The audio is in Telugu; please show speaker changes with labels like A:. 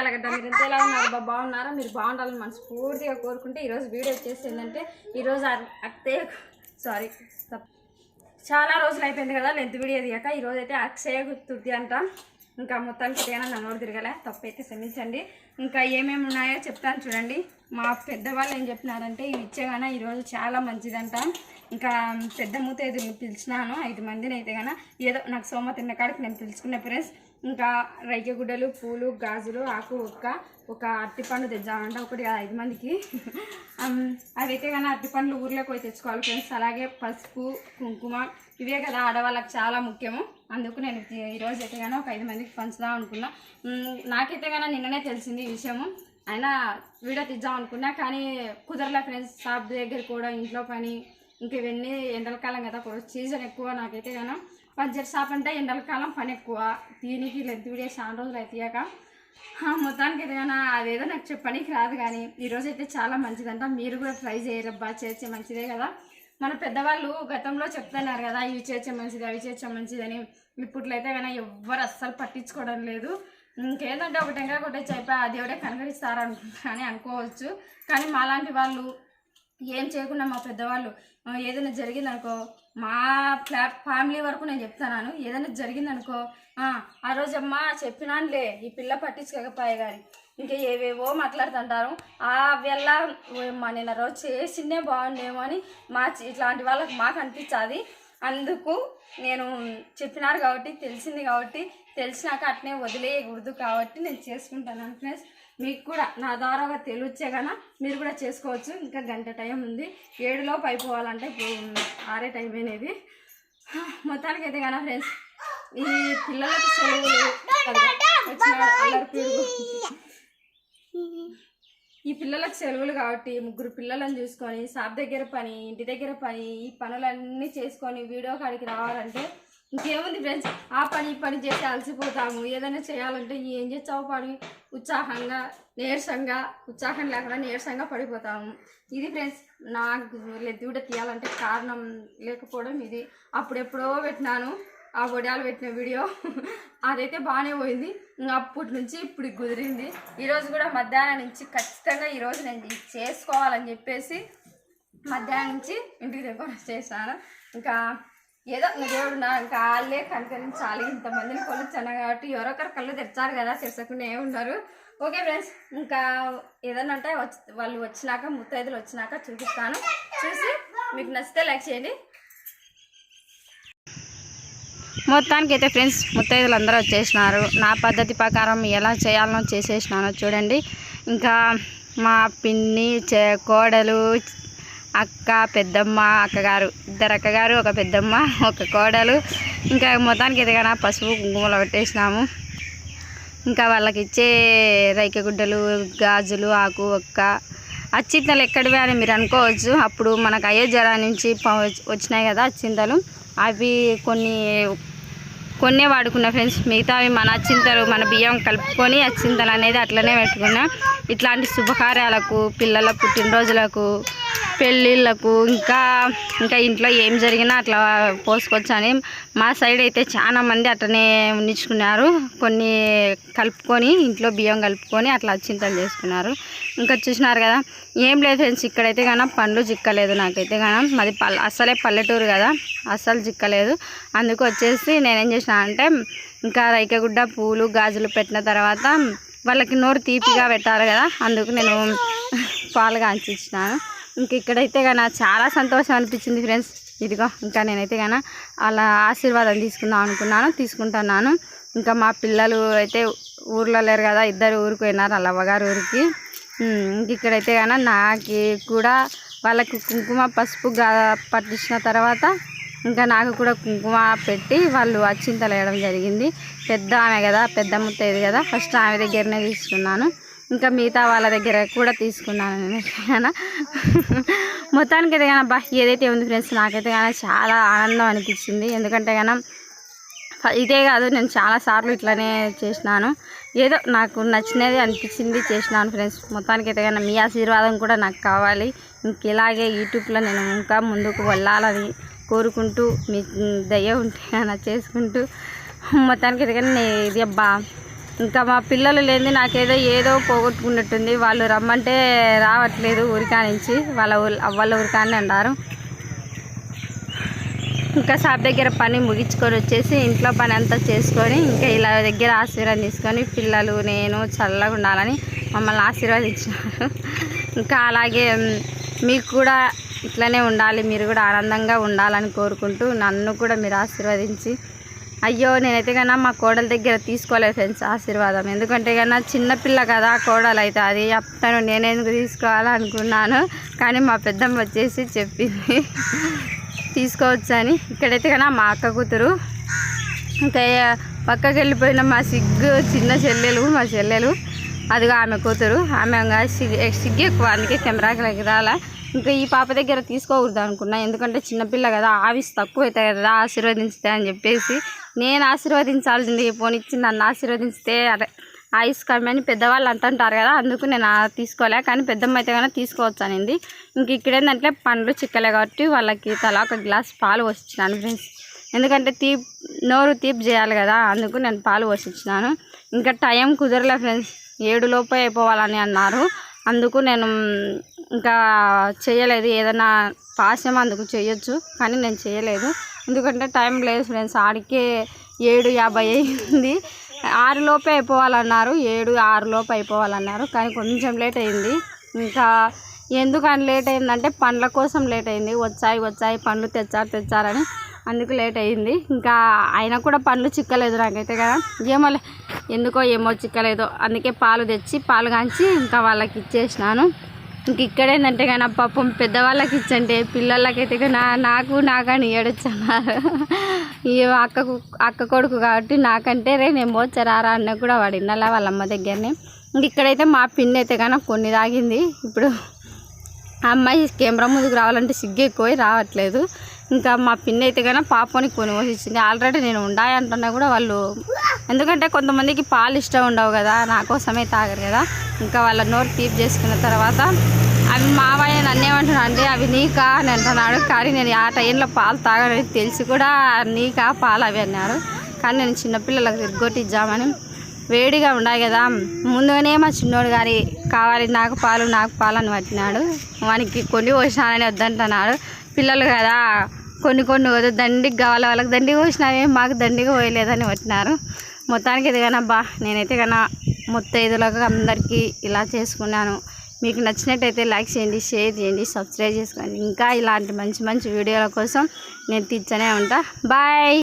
A: ఎలాగడ్డ మీరు ఎంత ఎలా ఉన్నారు? బా బాగున్నారా? మీరు బాగుండాలని మనస్ఫూర్తిగా కోరుకుంటే ఈరోజు వీడియో వచ్చేసి ఏంటంటే ఈరోజు అత్తయ్య సారీ చాలా రోజులు అయిపోయింది కదా లెంత్ వీడియో దిగాక ఈరోజు అయితే అక్షయ తుర్తి అంట. ఇంకా మొత్తానికి ఏదైనా నన్ను తిరగలే. తప్పైతే క్షమించండి. ఇంకా ఏమేమి ఉన్నాయో చెప్తాను చూడండి. మా పెద్దవాళ్ళు ఏం చెప్తున్నారంటే ఇవి ఇచ్చేగాన ఈరోజు చాలా మంచిదంట. ఇంకా పెద్ద మూత ఐదు పిలిచినాను. ఐదు మందిని అయితే గాన. ఏదో నాకు సోమ తిన్న కాడికి నేను పిలుచుకున్న ఫ్రెండ్స్ ఇంకా రైకె గుడ్డలు పూలు గాజులు ఆకు ఒక్క ఒక అరటిపండు తెచ్చామంట ఒకటి కాదు ఐదు మందికి. అవైతే కానీ అరటిపండ్లు ఊర్లోకి పోయి తెచ్చుకోవాలి ఫ్రెండ్స్. అలాగే పసుపు కుంకుమ ఇవే కదా ఆడవాళ్ళకి చాలా ముఖ్యము. అందుకు నేను ఈరోజు అయితే కానీ ఒక ఐదు మందికి పంచుదాం అనుకున్నా. నాకైతే కానీ నిన్ననే తెలిసింది ఈ విషయము. అయినా వీడియో తీద్దాం అనుకున్నా కానీ కుదరలే ఫ్రెండ్స్. షాప్ దగ్గర కూడా ఇంట్లో పని ఇంక ఇవన్నీ ఎండల కాలం కదా సీజన్ ఎక్కువ నాకైతే కానీ. పంచర్ షాప్ అంటే ఎండల కాలం పని ఎక్కువ. దీనికి లెంత్ వీడియో చాలా రోజులు అయితేయాక. మొత్తానికి ఏదైనా కానీ అదేదో నాకు చెప్పడానికి రాదు కానీ ఈరోజు అయితే చాలా మంచిదంట. మీరు కూడా ట్రై చేయరబ్బా చేర్చే మంచిదే కదా. మన పెద్దవాళ్ళు గతంలో చెప్తున్నారు కదా ఇవి చేర్చే మంచిది అవి చేర్చే మంచిదని ఇప్పట్లో అయితే కానీ ఎవ్వరు అస్సలు పట్టించుకోవడం లేదు. ఇంకేదంటే ఒక టెంకాయ కొట్టేసి అయిపోయి ఆ దేవుడే కనకరిస్తారు అని అనుకోవచ్చు. కానీ మాలాంటి వాళ్ళు ఏం చేయకుండా మా పెద్దవాళ్ళు ఏదైనా జరిగిందనుకో మా ఫ్లా ఫ్యామిలీ వరకు నేను చెప్తున్నాను. ఏదైనా జరిగిందనుకో ఆ, ఆ రోజు అమ్మ చెప్పినానులే ఈ పిల్ల పట్టించుకోకపోయే కానీ ఇంకా ఏవేవో మాట్లాడుతుంటారు. ఆ వెళ్ళ మా నిన్న రోజు చేసిందే బాగుండేమో అని మా ఇట్లాంటి వాళ్ళకి మాకు అనిపించాది. అందుకు నేను చెప్పినారు కాబట్టి తెలిసింది కాబట్టి తెలిసినాక అట్నే వదిలేయకూడదు కాబట్టి నేను చేసుకుంటాను. ఫ్రెండ్స్ మీకు కూడా నా ద్వారా తెలివచ్చే కన్నా మీరు కూడా చేసుకోవచ్చు. ఇంకా గంట టైం ఉంది. ఏడులోపు అయిపోవాలంటే ఆరే టైం అనేది మొత్తానికి అయితే కన్నా ఫ్రెండ్స్ ఈ పిల్లలకు సెలవులు ఈ పిల్లలకు సెలవులు కాబట్టి ముగ్గురు పిల్లలను చూసుకొని షాప్ దగ్గర పని ఇంటి దగ్గర పని ఈ పనులన్నీ చేసుకొని వీడియో కాడికి రావాలంటే ఇంకేముంది ఫ్రెండ్స్ ఆ పని పని చేసి అలసిపోతాము. ఏదైనా చేయాలంటే ఏం చేస్తావు? పని ఉత్సాహంగా నీరసంగా ఉత్సాహం లేకుండా నీరసంగా పడిపోతాము. ఇది ఫ్రెండ్స్ నాకు లెద్ది తీయాలంటే కారణం లేకపోవడం ఇది. అప్పుడెప్పుడో పెట్టినాను. ఆ వడియాలు పెట్టిన వీడియో. అదైతే బాగానే పోయింది. అప్పటి నుంచి ఇప్పుడు కుదిరింది. ఈరోజు కూడా మధ్యాహ్నం నుంచి ఖచ్చితంగా ఈరోజు నేను చేసుకోవాలని చెప్పేసి మధ్యాహ్నం నుంచి ఇంటికి దగ్గర చేశాను ఇంకా ఏదో దేవుడు నా కాళ్ళే కనిపించాలి ఇంతమందిని కొలుచాను కాబట్టి ఎవరొకరు కళ్ళు తెచ్చారు కదా తెచ్చకుండా ఉన్నారు ఓకే ఫ్రెండ్స్ ఇంకా ఏదన్నా అంటే వచ్చి వాళ్ళు వచ్చినాక ముత్తైదులు వచ్చినాక చూపిస్తాను. చూసి మీకు నచ్చితే లైక్ చేయండి. మొత్తానికి అయితే ఫ్రెండ్స్ ముత్తైదులు అందరూ వచ్చేసినారు. నా పద్ధతి ప్రకారం ఎలా చేయాలనో చేసేసినానో చూడండి. ఇంకా మా పిన్ని చే కోడలు అక్క పెద్దమ్మ అక్కగారు. ఇద్దరు అక్కగారు ఒక పెద్దమ్మ ఒక కోడలు. ఇంకా మొత్తానికి అయితే పసుపు కుంకుమలు పెట్టేసినాము. ఇంకా వాళ్ళకి ఇచ్చే రైకె గుడ్డలు గాజులు ఆకు ఒక్క. అచ్చింతలు ఎక్కడివి అని మీరు అనుకోవచ్చు. అప్పుడు మనకు అయోధ్య నుంచి వచ్చినాయి కదా అచ్చింతలు. అవి కొన్ని కొన్నే వాడుకున్నా ఫ్రెండ్స్. మిగతావి మన అచ్చింతలు మన బియ్యం కలుపుకొని అచ్చింతలు అనేది అట్లనే పెట్టుకున్నా. ఇట్లాంటి శుభకార్యాలకు పిల్లల పుట్టినరోజులకు పెళ్ళిళ్ళకు ఇంకా ఇంకా ఇంట్లో ఏం జరిగినా అట్లా పోసుకొచ్చని మా సైడ్ అయితే చాలా మంది అట్లనే ఉండించుకున్నారు కొన్ని కలుపుకొని ఇంట్లో బియ్యం కలుపుకొని అట్లా అచ్చింతలు చేసుకున్నారు. ఇంకా చూసినారు కదా ఏం లేదు ఫ్రెండ్స్ ఇక్కడైతే కానీ పండ్లు చిక్కలేదు నాకైతే కానీ. మాది పల్లె అస్సలే పల్లెటూరు కదా అస్సలు చిక్కలేదు. అందుకు వచ్చేసి నేనేం చేసిన అంటే ఇంకా రైకగుడ్డ పూలు గాజులు పెట్టిన తర్వాత వాళ్ళకి నోరు తీపిగా పెట్టాలి కదా అందుకు నేను పాలు కాంచి ఇచ్చినాను. ఇంక ఇక్కడైతే కానీ చాలా సంతోషం అనిపించింది ఫ్రెండ్స్. ఇదిగో ఇంకా నేనైతే కానీ అలా ఆశీర్వాదం తీసుకుందాం అనుకున్నాను తీసుకుంటున్నాను. ఇంకా మా పిల్లలు అయితే ఊర్లో లేరు కదా ఇద్దరు ఊరికి పోయినారు వాళ్ళ అవ్వగారు ఊరికి. ఇంక ఇక్కడైతే కానీ నాకు కూడా వాళ్ళకు కుంకుమ పసుపు పట్టించిన తర్వాత ఇంకా నాకు కూడా కుంకుమ పెట్టి వాళ్ళు అచ్చింతలు వేయడం జరిగింది. పెద్ద ఆమె కదా పెద్ద ముత్తైది కదా ఫస్ట్ ఆమె దగ్గరనే తీసుకున్నాను. ఇంకా మిగతా వాళ్ళ దగ్గర కూడా తీసుకున్నాను నేను. మొత్తానికి అయితే కానీ బా ఏదైతే ఉంది ఫ్రెండ్స్ నాకైతే కానీ చాలా ఆనందం అనిపించింది. ఎందుకంటే కానీ ఇదే కాదు నేను చాలా సార్లు ఇట్లానే చేసినాను. ఏదో నాకు నచ్చినది అనిపించింది చేసినాను ఫ్రెండ్స్. మొత్తానికి అయితే కానీ మీ ఆశీర్వాదం కూడా నాకు కావాలి. ఇంక ఇలాగే యూట్యూబ్లో నేను ఇంకా ముందుకు వెళ్ళాలని కోరుకుంటూ మీ దయ ఉంటే కానీ చేసుకుంటూ మొత్తానికి అయితే కానీ ఇది అబ్బా ఇంకా మా పిల్లలు లేని నాకేదో ఏదో పోగొట్టుకున్నట్టుంది. వాళ్ళు రమ్మంటే రావట్లేదు ఊరికా నుంచి. వాళ్ళ వాళ్ళ ఊరికానే అన్నారు ఇంకా షాప్ దగ్గర పని ముగించుకొని వచ్చేసి ఇంట్లో పని అంతా చేసుకొని ఇంకా ఇలా దగ్గర ఆశీర్వాదం తీసుకొని పిల్లలు నేను చల్లగా ఉండాలని మమ్మల్ని ఆశీర్వాదించినారు. ఇంకా అలాగే మీకు కూడా ఇట్లనే ఉండాలి మీరు కూడా ఆనందంగా ఉండాలని కోరుకుంటూ నన్ను కూడా మీరు ఆశీర్వదించి అయ్యో నేనైతే కన్నా మా కోడల దగ్గర తీసుకోలేదు ఫ్రెండ్స్ ఆశీర్వాదం. ఎందుకంటే కన్నా చిన్నపిల్ల కదా కోడలు అయితే అది. చెప్తాను నేను ఎందుకు తీసుకోవాలనుకున్నాను? కానీ మా పెద్దమ్మ వచ్చేసి చెప్పింది తీసుకోవచ్చు అని ఇక్కడైతే కన్నా మా అక్క కూతురు. ఇంకా పక్కకి వెళ్ళిపోయిన మా సిగ్గు చిన్న చెల్లెలు మా చెల్లెలు అదిగో ఆమె కూతురు. ఆమె ఇంకా సిగ్గు ఎక్కువ అందుకే కెమెరాకి రాలా. ఇంకా ఈ పాప దగ్గర తీసుకోకూడదు అనుకున్నా. ఎందుకంటే చిన్నపిల్ల కదా ఆవిస్ తక్కువ అవుతాయి కదా ఆశీర్వదించుతాయి అని చెప్పేసి నేను ఆశీర్వదించాల్సింది పోనిచ్చి నన్ను ఆశీర్వదించితే అదే ఆయుష్ కమ్మి అని పెద్దవాళ్ళు అంటుంటారు కదా అందుకు నేను తీసుకోలే. కానీ పెద్దమ్మ అయితే కన్నా తీసుకోవచ్చు అనింది. ఇంక ఇక్కడ ఏంటంటే పండ్లు చిక్కలే కాబట్టి వాళ్ళకి తలా ఒక గ్లాస్ పాలు పోసిచ్చినాను ఫ్రెండ్స్. ఎందుకంటే తీప్ నోరు తీపి చేయాలి కదా అందుకు నేను పాలు పోసిచ్చినాను ఇంకా టైం కుదరలే ఫ్రెండ్స్. ఏడు లోపే అయిపోవాలని అన్నారు. అందుకు నేను ఇంకా చేయలేదు. ఏదైనా పాశం అందుకు చేయొచ్చు కానీ నేను చేయలేదు. ఎందుకంటే టైం లేదు ఫ్రెండ్స్ ఆడికే ఏడు యాభై అయింది. ఆరులోపే అయిపోవాలన్నారు ఏడు ఆరులోపు అయిపోవాలన్నారు కానీ కొంచెం లేట్ అయింది. ఇంకా ఎందుకని లేట్ అయిందంటే పండ్ల కోసం లేట్ అయింది. వచ్చాయి వచ్చాయి పండ్లు తెచ్చారు తెచ్చారని అందుకు లేట్ అయింది. ఇంకా అయినా కూడా పండ్లు చిక్కలేదు నాకైతే కదా. ఏమో లే, ఎందుకో ఏమో చిక్కలేదో. అందుకే పాలు తెచ్చి పాలు కాంచి ఇంకా వాళ్ళకి ఇచ్చేసినాను. ఇంక ఇక్కడ ఏంటంటే కానీ పాపం పెద్దవాళ్ళకి ఇచ్చంటే పిల్లలకైతే నా నాకు నాకని ఏడొచ్చన్నారు ఈ అక్కకు అక్క కొడుకు కాబట్టి నాకంటే రే నేను పోచరారా అన్న కూడా వాడు ఇన్నలా వాళ్ళ అమ్మ దగ్గరనే. ఇంక ఇక్కడైతే మా పిన్ని అయితే కానీ కొన్ని తాగింది. ఇప్పుడు అమ్మాయి కెమెరా ముందుకు రావాలంటే సిగ్గు ఎక్కువ రావట్లేదు. ఇంకా మా పిన్ని అయితే కానీ పాపని కొని పోసిచ్చింది ఆల్రెడీ నేను ఉండాయి అంటున్నా కూడా వాళ్ళు ఎందుకంటే కొంతమందికి పాలు ఇష్టం ఉండవు కదా నా కోసమే తాగరు కదా. ఇంకా వాళ్ళ నోరు తీపి చేసుకున్న తర్వాత అవి మావయ్య నన్ను ఏమంటున్నా అవి నీకా? అని అంటున్నాడు. కానీ నేను ఆ టైంలో పాలు తాగడానికి తెలిసి కూడా నీకా పాలు అవి అన్నారు. కానీ నేను చిన్నపిల్లలకు ఎగ్గొట్టిద్దామని వేడిగా ఉండాలి కదా. ముందుగానే మా చిన్నోడు గారి కావాలి నాకు పాలు నాకు పాలు అని పట్టినాడు. వానికి కొన్ని పోసినానని వద్దంటున్నాడు. పిల్లలు కదా కొన్ని కొన్ని వద్దు దండికి కావాలి? వాళ్ళకి దండిగా పోసినవి మాకు దండిగా పోయలేదని పట్టినారు మొత్తానికి ఇది బా నేనైతే కన్నా మొత్తైదులకు అందరికీ ఇలా చేసుకున్నాను. మీకు నచ్చినట్టయితే లైక్ చేయండి షేర్ చేయండి సబ్స్క్రైబ్ చేసుకోండి. ఇంకా ఇలాంటి మంచి మంచి వీడియోల కోసం నేను తెచ్చనే ఉంటా. బాయ్!